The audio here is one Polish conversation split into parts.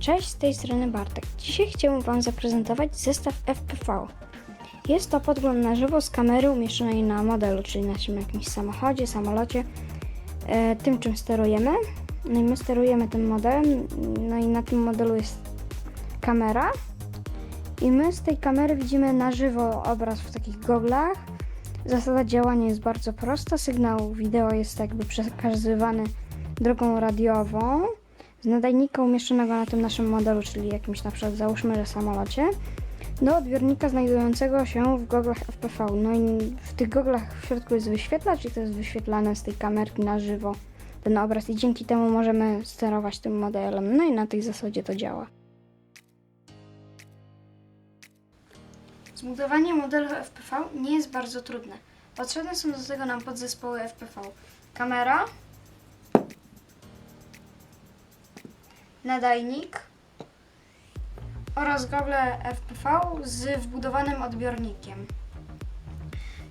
Cześć, z tej strony Bartek. Dzisiaj chciałbym Wam zaprezentować zestaw FPV. Jest to podgląd na żywo z kamery umieszczonej na modelu, czyli na naszym jakimś samochodzie, samolocie, e, tym czym sterujemy. No i my sterujemy tym modelem, no i na tym modelu jest kamera. I my z tej kamery widzimy na żywo obraz w takich goglach. Zasada działania jest bardzo prosta. Sygnał wideo jest jakby przekazywany drogą radiową z nadajnika umieszczonego na tym naszym modelu, czyli jakimś na przykład załóżmy, że samolocie, do odbiornika znajdującego się w goglach FPV. No i w tych goglach w środku jest wyświetlacz i to jest wyświetlane z tej kamerki na żywo ten obraz i dzięki temu możemy sterować tym modelem. No i na tej zasadzie to działa. Zbudowanie modelu FPV nie jest bardzo trudne. Potrzebne są do tego nam podzespoły FPV. Kamera, nadajnik oraz gogle FPV z wbudowanym odbiornikiem.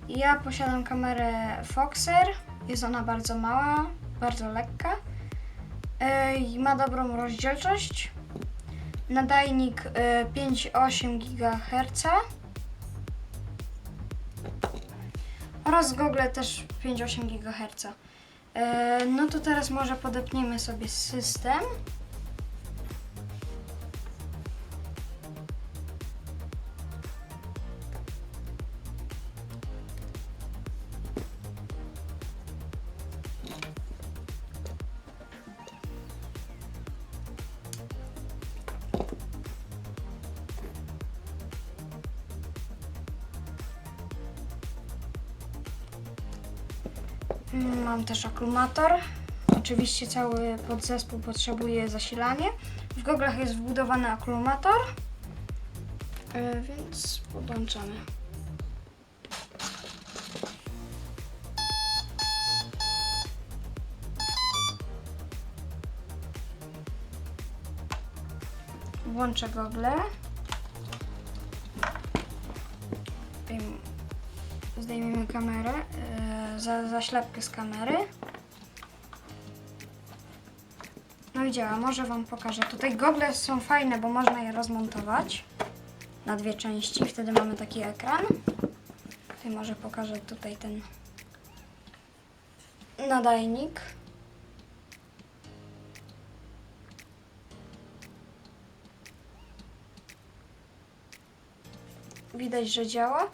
Ja posiadam kamerę Foxer, jest ona bardzo mała, bardzo lekka yy, ma dobrą rozdzielczość. Nadajnik yy, 5,8 GHz oraz gogle też 5,8 GHz. Yy, No to teraz może podepniemy sobie system. Mam też akumulator. Oczywiście cały podzespół potrzebuje zasilanie. W goglach jest wbudowany akumulator, yy, więc podłączamy. Włączę gogle. Zdejm- Zdejmiemy kamerę, yy, za, zaślepkę z kamery. No i działa, może Wam pokażę. Tutaj gogle są fajne, bo można je rozmontować na dwie części. Wtedy mamy taki ekran. Tutaj może pokażę tutaj ten nadajnik. Widać, że działa.